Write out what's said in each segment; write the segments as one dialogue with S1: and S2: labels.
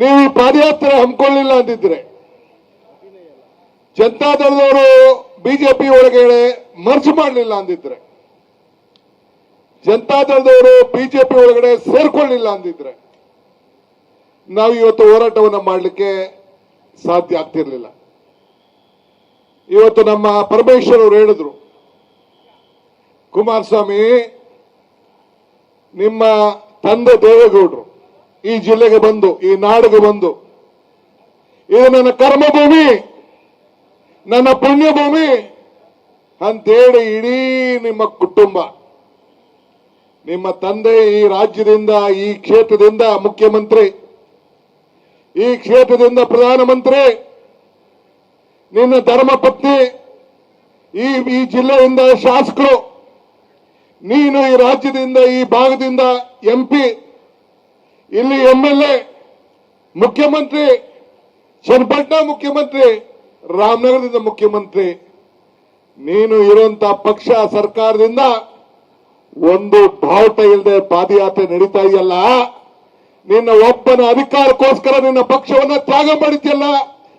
S1: ನೀವು ಪಾದಯಾತ್ರೆ ಹಮ್ಮಿಕೊಳ್ಳಿಲ್ಲ ಅಂದಿದ್ರೆ ಜನತಾದಳದವರು ಬಿಜೆಪಿ ಒಳಗಡೆ ಮರ್ಜ್ ಮಾಡಲಿಲ್ಲ ಅಂದಿದ್ರೆ ಜನತಾದಳದವರು ಬಿಜೆಪಿ ಒಳಗಡೆ ಸೇರ್ಕೊಳ್ಳಿಲ್ಲ ಅಂದಿದ್ರೆ, ನಾವು ಇವತ್ತು ಹೋರಾಟವನ್ನ ಮಾಡಲಿಕ್ಕೆ ಸಾಧ್ಯ ಆಗ್ತಿರ್ಲಿಲ್ಲ. ಇವತ್ತು ನಮ್ಮ ಪರಮೇಶ್ವರ್ ಅವರು ಹೇಳಿದ್ರು, ಕುಮಾರಸ್ವಾಮಿ, ನಿಮ್ಮ ತಂದೆ ದೇವೇಗೌಡರು ಈ ಜಿಲ್ಲೆಗೆ ಬಂದು, ಈ ನಾಡಿಗೆ ಬಂದು ಇದು ನನ್ನ ಕರ್ಮಭೂಮಿ, ನನ್ನ ಪುಣ್ಯಭೂಮಿ ಅಂತೇಳಿ ಇಡೀ ನಿಮ್ಮ ಕುಟುಂಬ, ನಿಮ್ಮ ತಂದೆ ಈ ರಾಜ್ಯದಿಂದ, ಈ ಕ್ಷೇತ್ರದಿಂದ ಮುಖ್ಯಮಂತ್ರಿ, ಈ ಕ್ಷೇತ್ರದಿಂದ ಪ್ರಧಾನಮಂತ್ರಿ, ನಿನ್ನ ಧರ್ಮಪತ್ನಿ, ಈ ಈ ಜಿಲ್ಲೆಯಿಂದ ಶಾಸಕರು, ನೀನು ಈ ರಾಜ್ಯದಿಂದ, ಈ ಭಾಗದಿಂದ ಎಂಪಿ ಇಲ್ಲಿ ಎಂ ಎಲ್ ಎ ಮುಖ್ಯಮಂತ್ರಿ ಚನ್ನಪಟ್ಟಣ ಮುಖ್ಯಮಂತ್ರಿ, ರಾಮನಗರದಿಂದ ಮುಖ್ಯಮಂತ್ರಿ. ನೀನು ಇರುವಂತ ಪಕ್ಷ ಸರ್ಕಾರದಿಂದ ಒಂದು ಬಾವುಟ ಇಲ್ಲದೆ ಪಾದಯಾತ್ರೆ ನಡೀತಾ ಇದೆಯಲ್ಲ, ನಿನ್ನ ಒಬ್ಬನ ಅಧಿಕಾರಕ್ಕೋಸ್ಕರ ನಿನ್ನ ಪಕ್ಷವನ್ನ ತ್ಯಾಗ ಮಾಡಿದ್ಯಲ್ಲ,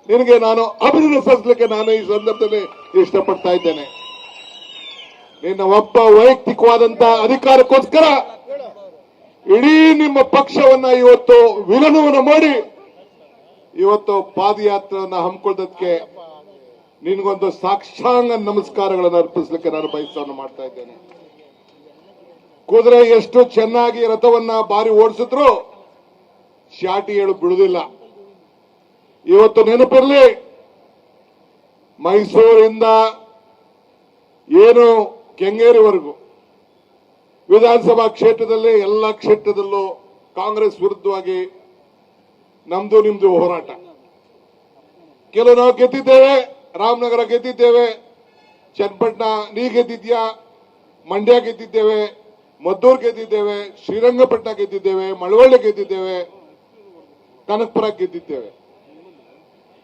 S1: ನಿನಗೆ ನಾನು ಅಭಿನಂದಿಸಲಿಕ್ಕೆ ನಾನು ಈ ಸಂದರ್ಭದಲ್ಲಿ ಇಷ್ಟಪಡ್ತಾ ಇದ್ದೇನೆ. ನಿನ್ನ ಒಬ್ಬ ವೈಯಕ್ತಿಕವಾದಂತಹ ಅಧಿಕಾರಕ್ಕೋಸ್ಕರ ಇಡೀ ನಿಮ್ಮ ಪಕ್ಷವನ್ನ ಇವತ್ತು ವಿಲನವನ್ನು ಮಾಡಿ ಇವತ್ತು ಪಾದಯಾತ್ರೆಯನ್ನ ಹಮ್ಮಿಕೊಳ್ಳೋದಕ್ಕೆ ನಿನ್ಗೊಂದು ಸಾಕ್ಷಾಂಗ ನಮಸ್ಕಾರಗಳನ್ನು ಅರ್ಪಿಸಲಿಕ್ಕೆ ನಾನು ಬಯಸವನ್ನು ಮಾಡ್ತಾ ಇದ್ದೇನೆ. ಕುದುರೆ ಎಷ್ಟು ಚೆನ್ನಾಗಿ ರಥವನ್ನ ಬಾರಿ ಓಡಿಸಿದ್ರು ಶಾಟಿ ಹೇಳು ಬಿಡುದಿಲ್ಲ. ಇವತ್ತು ನೆನಪಿರಲಿ, ಮೈಸೂರಿಂದ ಏನು ಕೆಂಗೇರಿವರೆಗೂ ವಿಧಾನಸಭಾ ಕ್ಷೇತ್ರದಲ್ಲೇ ಎಲ್ಲ ಕ್ಷೇತ್ರದಲ್ಲೂ ಕಾಂಗ್ರೆಸ್ ವಿರುದ್ಧವಾಗಿ ನಮ್ದು ನಿಮ್ದು ಹೋರಾಟ. ಕೆಲವು ನಾವು ಗೆದ್ದಿದ್ದೇವೆ, ರಾಮನಗರ ಗೆದ್ದಿದ್ದೇವೆ, ಚನ್ನಪಟ್ಟಣ ನೀ ಗೆದ್ದಿದ್ಯಾ, ಮಂಡ್ಯ ಗೆದ್ದಿದ್ದೇವೆ, ಮದ್ದೂರು ಗೆದ್ದಿದ್ದೇವೆ, ಶ್ರೀರಂಗಪಟ್ಟಣ ಗೆದ್ದಿದ್ದೇವೆ, ಮಳವಳ್ಳಿ ಗೆದ್ದಿದ್ದೇವೆ, ಕನಕಪುರ ಗೆದ್ದಿದ್ದೇವೆ.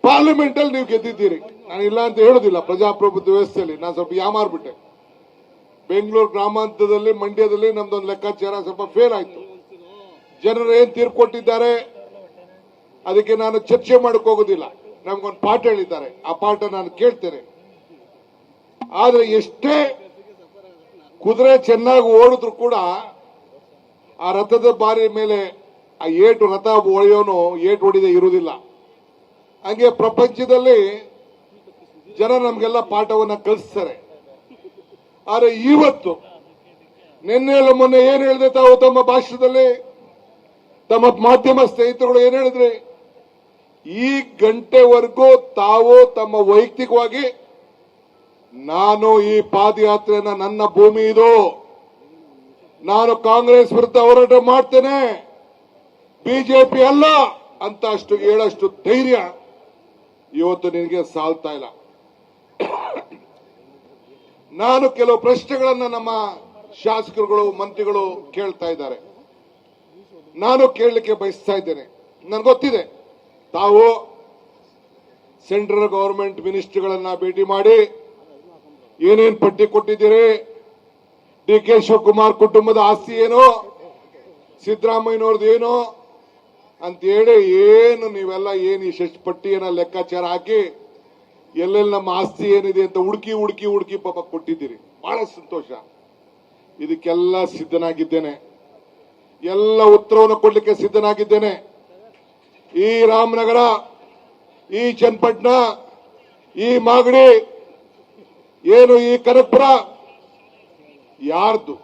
S1: ಪಾರ್ಲಿಮೆಂಟ್ ಅಲ್ಲಿ ನೀವು ಗೆದ್ದಿದ್ದೀರಿ. ನಾನು ಇಲ್ಲ ಅಂತ ಹೇಳೋದಿಲ್ಲ ಪ್ರಜಾಪ್ರಭುತ್ವ ವ್ಯವಸ್ಥೆಯಲ್ಲಿ. ನಾನು ಸ್ವಲ್ಪ ಯಾಮಾರ್ಬಿಟ್ಟೆ ಬೆಂಗಳೂರು ಗ್ರಾಮಾಂತರದಲ್ಲಿ, ಮಂಡ್ಯದಲ್ಲಿ ನಮ್ದೊಂದು ಲೆಕ್ಕಾಚಾರ ಸ್ವಲ್ಪ ಫೇಲ್ ಆಯ್ತು. ಜನರು ಏನ್ ತೀರ್ಪು ಕೊಟ್ಟಿದ್ದಾರೆ, ಅದಕ್ಕೆ ನಾನು ಚರ್ಚೆ ಮಾಡಕ್ ಹೋಗೋದಿಲ್ಲ. ನಮ್ಗೊಂದು ಪಾಠ ಹೇಳಿದ್ದಾರೆ. ಆ ಪಾಠ ನಾನು ಕೇಳ್ತೇನೆ. ಆದ್ರೆ ಎಷ್ಟೇ ಕುದುರೆ ಚೆನ್ನಾಗಿ ಓಡಿದ್ರು ಕೂಡ ಆ ರಥದ ಬಾರಿ ಮೇಲೆ ಆ ಏಟು ರಥ ಒಳೆಯೋನು ಏಟು ಹೊಡಿದೆ ಇರುವುದಿಲ್ಲ. ಹಂಗೆ ಪ್ರಪಂಚದಲ್ಲಿ ಜನ ನಮ್ಗೆಲ್ಲ ಪಾಠವನ್ನ ಕಲಿಸ್ತಾರೆ. ಆದ್ರೆ ಇವತ್ತು ನಿನ್ನೆ ಮೊನ್ನೆ ಏನ್ ಹೇಳಿದೆ ತಾವು ತಮ್ಮ ಭಾಷಣದಲ್ಲಿ? ತಮ್ಮ ಮಾಧ್ಯಮ ಸ್ನೇಹಿತರುಗಳು ಏನ್ ಹೇಳಿದ್ರಿ? ಈ ಗಂಟೆವರೆಗೂ ತಾವು ತಮ್ಮ ವೈಯಕ್ತಿಕವಾಗಿ ನಾನು ಈ ಪಾದಯಾತ್ರೆಯನ್ನ ನನ್ನ ಭೂಮಿ ಇದು. ನಾನು ಕಾಂಗ್ರೆಸ್ ವಿರುದ್ಧ ಹೋರಾಟ ಮಾಡ್ತೇನೆ. ಬಿಜೆಪಿ ಅಲ್ಲ ಅಂತ ಅಷ್ಟು ಹೇಳಷ್ಟು ಧೈರ್ಯ ಇವತ್ತು ನಿನಗೆ ಸಾಲ್ತಾ ಇಲ್ಲ. ನಾನು ಕೆಲವು ಪ್ರಶ್ನೆಗಳನ್ನ ನಮ್ಮ ಶಾಸಕರುಗಳು, ಮಂತ್ರಿಗಳು ಕೇಳ್ತಾ ಇದ್ದಾರೆ. ನಾನು ಕೇಳಲಿಕ್ಕೆ ಬಯಸ್ತಾ ಇದ್ದೇನೆ. ನನ್ಗೆ ಗೊತ್ತಿದೆ. ತಾವು ಸೆಂಟ್ರಲ್ ಗವರ್ಮೆಂಟ್ ಮಿನಿಸ್ಟರ್ಗಳನ್ನ ಭೇಟಿ ಮಾಡಿ ಏನೇನ್ ಪಟ್ಟಿ ಕೊಟ್ಟಿದ್ದೀರಿ? ಡಿ ಕೆ ಶಿವಕುಮಾರ್ ಕುಟುಂಬದ ಆಸ್ತಿ ಏನು? ಸಿದ್ದರಾಮಯ್ಯನವ್ರದ್ದು ಏನು? ಅಂತ ಹೇಳಿ ಏನು ನೀವೆಲ್ಲ ಏನು ಈ ಪಟ್ಟಿಯನ್ನ ಲೆಕ್ಕಾಚಾರ ಹಾಕಿ ಎಲ್ಲೆಲ್ಲಿ ನಮ್ಮ ಆಸ್ತಿ ಏನಿದೆ ಅಂತ ಹುಡುಕಿ ಹುಡುಕಿ ಹುಡುಕಿ ಪಾಪ ಕೊಟ್ಟಿದ್ದೀರಿ. ಬಹಳ ಸಂತೋಷ. ಇದಕ್ಕೆಲ್ಲ ಸಿದ್ಧನಾಗಿದ್ದೇನೆ. ಎಲ್ಲ ಉತ್ತರವನ್ನು ಕೊಡ್ಲಿಕ್ಕೆ ಸಿದ್ಧನಾಗಿದ್ದೇನೆ. ಈ ರಾಮನಗರ, ಈ ಚನ್ನಪಟ್ಟಣ, ಈ ಮಾಗಡಿ, ಏನು ಈ ಕನಕಪುರ, ಯಾರ್ದು?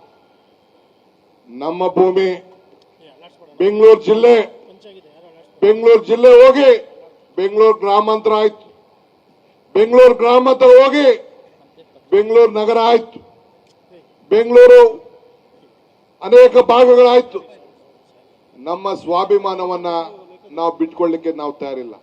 S1: ನಮ್ಮ ಭೂಮಿ. ಬೆಂಗಳೂರು ಜಿಲ್ಲೆ. ಬೆಂಗಳೂರು ಜಿಲ್ಲೆ ಹೋಗಿ ಬೆಂಗಳೂರು ಗ್ರಾಮಾಂತರ ಆಯ್ತು. ಬೆಂಗಳೂರು ಗ್ರಾಮಾಂತರ ಹೋಗಿ ಬೆಂಗಳೂರು ನಗರ ಆಯ್ತು. ಬೆಂಗಳೂರು ಅನೇಕ ಭಾಗಗಳಾಯ್ತು. ನಮ್ಮ ಸ್ವಾಭಿಮಾನವನ್ನ ನಾವು ಬಿಟ್ಕೊಳ್ಳಿಕ್ಕೆ ನಾವು ತಯಾರಿಲ್ಲ.